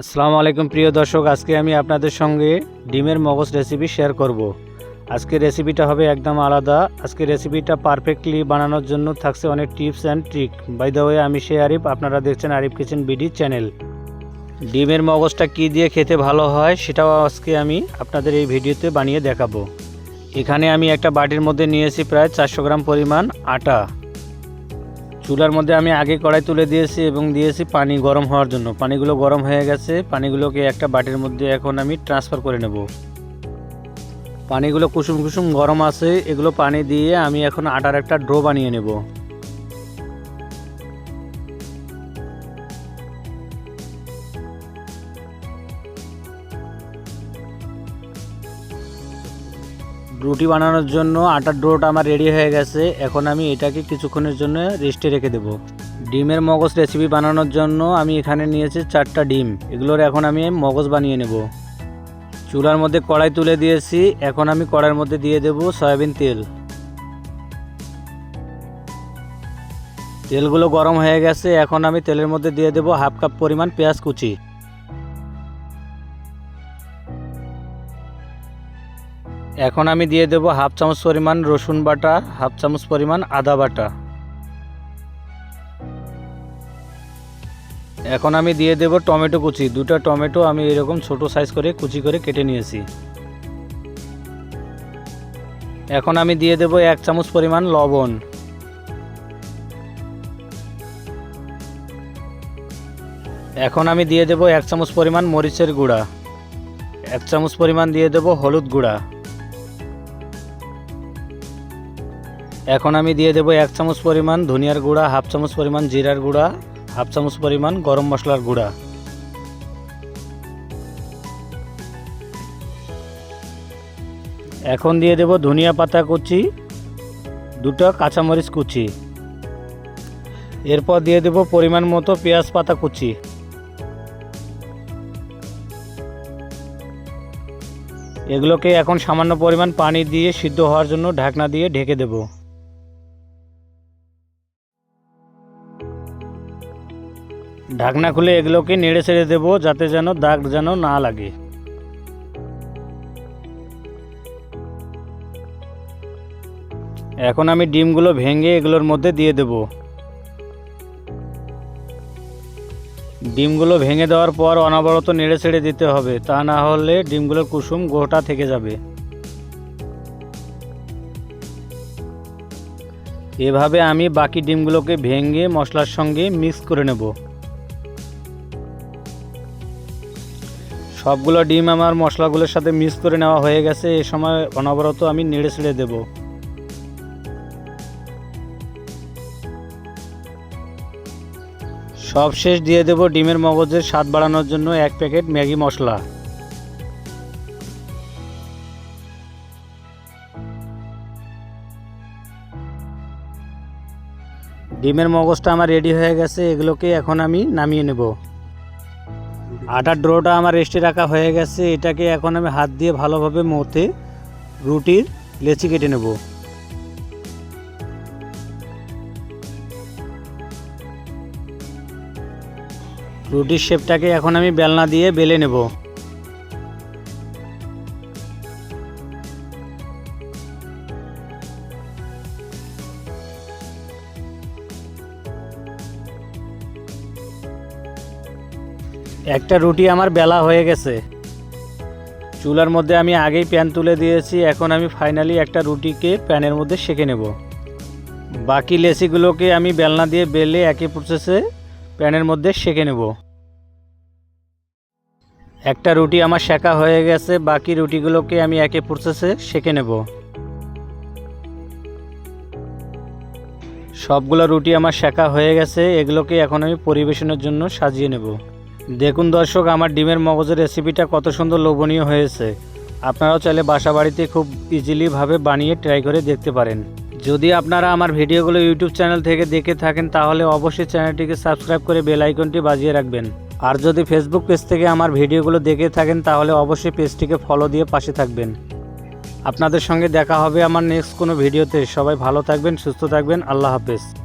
আসসালামু আলাইকুম, প্রিয় দর্শক। আজকে আমি আপনাদের সঙ্গে ডিমের মগজ রেসিপি শেয়ার করব। আজকে রেসিপিটা হবে একদম আলাদা। আজকে রেসিপিটা পারফেক্টলি বানানোর জন্য থাকছে অনেক tips and trick by the way আমি সে আরিফ, আপনারা দেখছেন আরিফ কিচেন বিডি চ্যানেল ডিমের মগজটা কি দিয়ে খেতে ভালো হয় সেটাও আজকে আমি আপনাদের এই ভিডিওতে বানিয়ে দেখাবো। এখানে আমি একটা বাটির মধ্যে নিয়েছি প্রায় চারশো গ্রাম পরিমাণ আটা। চুলার মধ্যে আমি আগে কড়াই তুলে দিয়েছি এবং দিয়েছি পানি গরম হওয়ার জন্য। পানিগুলো গরম হয়ে গেছে, পানিগুলোকে একটা বাটির মধ্যে এখন আমি ট্রান্সফার করে নেব। পানিগুলো কুসুম কুসুম গরম আছে, এগুলো পানি দিয়ে আমি এখন আটার একটা ড্রো বানিয়ে নেব। রুটি বানানোর জন্য আটার ডোটা আমার রেডি হয়ে গেছে। এখন আমি এটাকে কিছুক্ষণের জন্য রেস্টে রেখে দেব। ডিমের মগজ রেসিপি বানানোর জন্য আমি এখানে নিয়েছি চারটা ডিম। এগুলোর এখন আমি মগজ বানিয়ে নেব। চুলার মধ্যে কড়াই তুলে দিয়েছি। এখন আমি কড়াইয়ের মধ্যে দিয়ে দেব সয়াবিন তেল। তেলগুলো গরম হয়ে গেছে। এখন আমি তেলের মধ্যে দিয়ে দেব হাফ কাপ পরিমাণ পেঁয়াজ কুচি। এখন আমি দিয়ে দেব হাফ চামচ পরিমাণ রসুন বাটা, হাফ চামচ পরিমাণ আদা বাটা। এখন আমি দিয়ে দেব টমেটো কুচি। দুটো টমেটো আমি এরকম ছোট সাইজ করে কুচি করে কেটে নিয়েছি। এখন আমি দিয়ে দেব এক চামচ পরিমাণ লবণ। এখন আমি দিয়ে দেব এক চামচ পরিমাণ মরিচের গুঁড়া। এক চামচ পরিমাণ দিয়ে দেব হলুদ গুঁড়া। এখন আমি দিয়ে দেব এক চামচ পরিমাণ ধনিয়ার গুঁড়া, হাফ চামচ পরিমাণ জিরার গুঁড়া, হাফ চামচ পরিমাণ গরম মশলার গুঁড়া। এখন দিয়ে দেব ধনিয়া পাতা কুচি, দুটো কাঁচামরিচ কুচি। এরপর দিয়ে দেব পরিমাণ মতো পেঁয়াজ পাতা কুচি। এগুলোকে এখন সামান্য পরিমাণ পানি দিয়ে সিদ্ধ হওয়ার জন্য ঢাকনা দিয়ে ঢেকে দেব। ঢাকনা খুলে এগুলোকে নেড়ে ছেড়ে দেবো, যাতে যেন দাগ যেন না লাগে। এখন আমি ডিমগুলো ভেঙে এগুলোর মধ্যে দিয়ে দেব। ডিমগুলো ভেঙে দেওয়ার পর অনবরত নেড়ে ছেড়ে দিতে হবে, তা না হলে ডিমগুলোর কুসুম গোটা থেকে যাবে। এভাবে আমি বাকি ডিমগুলোকে ভেঙে মশলার সঙ্গে মিক্স করে নেব। সবগুলো ডিম আমার মশলাগুলোর সাথে মিক্স করে নেওয়া হয়ে গেছে। এ সময় অনবরত আমি নেড়ে ছেড়ে দেবো। সব শেষ দিয়ে দেব ডিমের মগজের স্বাদ বাড়ানোর জন্য এক প্যাকেট ম্যাগি মশলা। ডিমের মগজটা আমার রেডি হয়ে গেছে, এগুলোকে এখন আমি নামিয়ে নেব। আটার ড্রোটা আমার রেস্টে রাখা হয়ে গেছে। এটাকে এখন আমি হাত দিয়ে ভালোভাবে মতে রুটির লেচি কেটে নেব। রুটির শেপটাকে এখন আমি বেলনা দিয়ে বেলে নেব। একটা রুটি আমার বেলা হয়ে গেছে। চুলার মধ্যে আমি আগেই প্যান তুলে দিয়েছি, এখন আমি ফাইনালি একটা রুটিকে প্যানের মধ্যে সেঁকে নেব। বাকি লেসিগুলোকে আমি বেলনা দিয়ে বেলে একই প্রসেসে প্যানের মধ্যে সেঁকে নেব। একটা রুটি আমার শেখা হয়ে গেছে, বাকি রুটিগুলোকে আমি একে প্রসেসে সেঁকে নেব। সবগুলো রুটি আমার শেখা হয়ে গেছে, এগুলোকে এখন আমি পরিবেশনের জন্য সাজিয়ে নেব। দেখুন দর্শক, আমার ডিমের মগজের রেসিপিটা কত সুন্দর লোভনীয় হয়েছে। আপনারাও চাইলে বাসা বাড়িতে খুব ইজিলিভাবে বানিয়ে ট্রাই করে দেখতে পারেন। যদি আপনারা আমার ভিডিওগুলো ইউটিউব চ্যানেল থেকে দেখে থাকেন, তাহলে অবশ্যই চ্যানেলটিকে সাবস্ক্রাইব করে বেল আইকনটি বাজিয়ে রাখবেন। আর যদি ফেসবুক পেজ থেকে আমার ভিডিওগুলো দেখে থাকেন, তাহলে অবশ্যই পেজটিকে ফলো দিয়ে পাশে থাকবেন। আপনাদের সঙ্গে দেখা হবে আমার নেক্সট কোনো ভিডিওতে সবাই ভালো থাকবেন, সুস্থ থাকবেন, আল্লাহ হাফেজ।